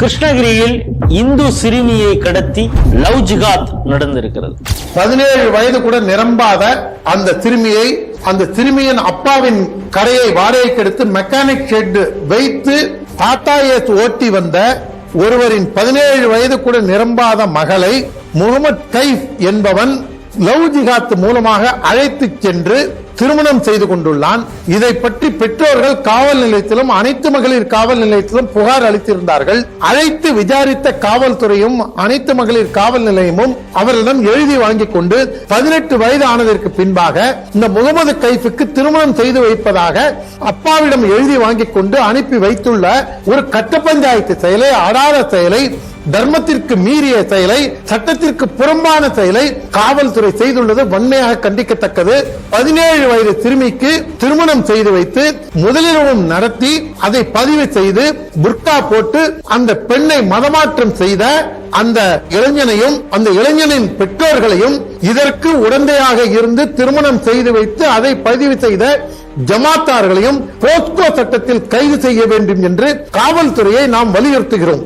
கிருஷ்ணகிரியில் இந்து சிறுமியை கடத்தி லவ் ஜிகாத் நடந்திருக்கிறது. பதினேழு வயது கூட நிரம்பாத அந்த சிறுமியை அந்த சிறுமியின் அப்பாவின் கரையை வாடகைக்கு எடுத்து மெக்கானிக் ஷெட் வைத்து டாடா ஏஸ் ஓட்டி வந்த ஒருவரின் பதினேழு வயது கூட நிரம்பாத மகளை முகமது கைஃப் என்பவன் லவ் ஜிகாத் மூலமாக அழைத்துச் சென்று திருமணம் செய்து கொண்டுள்ளான். இதை பற்றி பெற்றோர்கள் காவல் நிலையத்திலும் அனைத்து மகளிர் காவல் நிலையத்திலும் புகார் அளித்திருந்தார்கள். அழைத்து விசாரித்த காவல்துறையும் அனைத்து மகளிர் காவல் நிலையமும் அவர்களிடம் எழுதி வாங்கிக் கொண்டு பதினெட்டு வயது ஆனதற்கு பின்பாக இந்த முகமது கைஃபுக்கு திருமணம் செய்து வைப்பதாக அப்பாவிடம் எழுதி வாங்கிக் கொண்டு அனுப்பி வைத்துள்ள ஒரு கட்ட பஞ்சாயத்து செயலை அடாத செயலை தர்மத்திற்கு மீறிய செயலை சட்டத்திற்கு புறம்பான செயலை காவல்துறை செய்துள்ளது. வன்மையாக கண்டிக்கத்தக்கது. பதினேழு பதினேழு வயது சிறுமிக்கு திருமணம் செய்து வைத்து முதலிரவும் நடத்தி அதை பதிவு செய்து புர்கா போட்டு அந்த பெண்ணை மதமாற்றம் செய்த அந்த இளைஞனையும் அந்த இளைஞனின் பெற்றோர்களையும் இதற்கு உடந்தையாக இருந்து திருமணம் செய்து வைத்து அதை பதிவு செய்த ஜமாத்தார்களையும் போஸ்கோ சட்டத்தில் கைது செய்ய வேண்டும் என்று காவல்துறையை நாம் வலியுறுத்துகிறோம்.